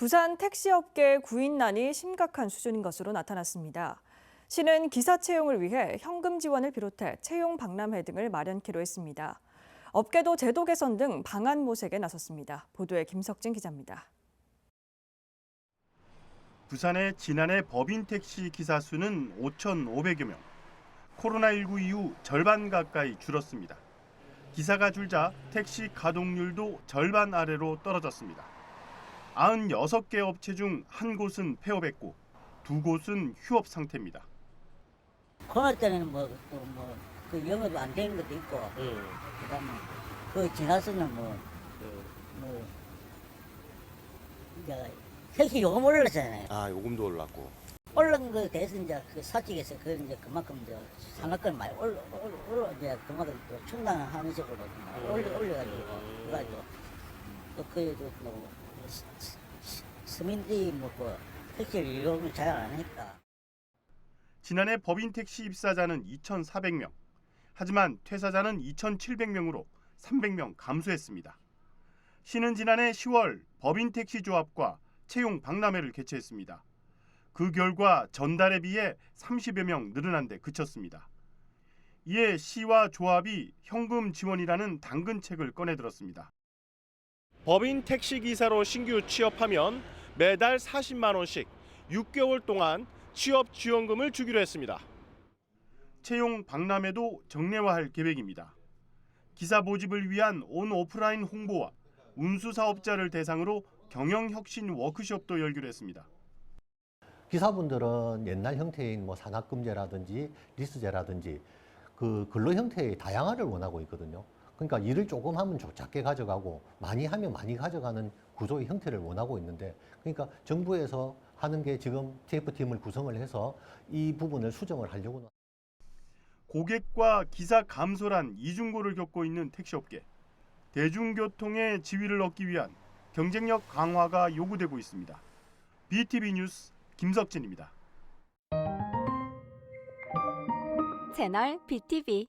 부산 택시업계 구인난이 심각한 수준인 것으로 나타났습니다. 시는 기사 채용을 위해 현금 지원을 비롯해 채용 박람회 등을 마련키로 했습니다. 업계도 제도 개선 등 방안 모색에 나섰습니다. 보도에 김석진 기자입니다. 부산의 지난해 법인 택시 기사 수는 5,500여 명. 코로나19 이후 절반 가까이 줄었습니다. 기사가 줄자 택시 가동률도 절반 아래로 떨어졌습니다. 96개 업체 중 한 곳은 폐업했고 두 곳은 휴업 상태입니다. 코로나 때는 뭐, 또 뭐, 그 영업이 안 되는 것도 있고, 그 다음에, 그 지나서는 뭐, 뭐, 이제, 택시 요금 올랐잖아요. 아 요금도 올랐고 올른 거 대해서 이제 그 사직에서 그 이제 그만큼 이제 상한권 많이 올려, 이제 그만큼 또 충당하는 식으로 올려, 올려가지고, 그래가지고, 또 그에도 뭐, 시민들이 뭐, 그, 택시를 이용을 잘 안 하니까. 지난해 법인 택시 입사자는 2,400명. 하지만 퇴사자는 2,700명으로 300명 감소했습니다. 시는 지난해 10월 법인 택시 조합과 채용 박람회를 개최했습니다. 그 결과 전달에 비해 30여 명 늘어난 데 그쳤습니다. 이에 시와 조합이 현금 지원이라는 당근책을 꺼내들었습니다. 법인 택시 기사로 신규 취업하면 매달 40만 원씩 6개월 동안 취업 지원금을 주기로 했습니다. 채용 박람회도 정례화할 계획입니다. 기사 모집을 위한 온 오프라인 홍보와 운수 사업자를 대상으로 경영 혁신 워크숍도 열기로 했습니다. 기사분들은 옛날 형태인 뭐 산학금제라든지 리스제라든지 그 근로 형태의 다양화를 원하고 있거든요. 그러니까 일을 조금 하면 조- 작게 가져가고 많이 하면 많이 가져가는 구조의 형태를 원하고 있는데 그러니까 정부에서 하는 게 지금 TF팀을 구성을 해서 이 부분을 수정을 하려고 고객과 기사 감소란 이중고를 겪고 있는 택시업계. 대중교통의 지위를 얻기 위한 경쟁력 강화가 요구되고 있습니다. BTV 뉴스 김석진입니다. 채널 BTV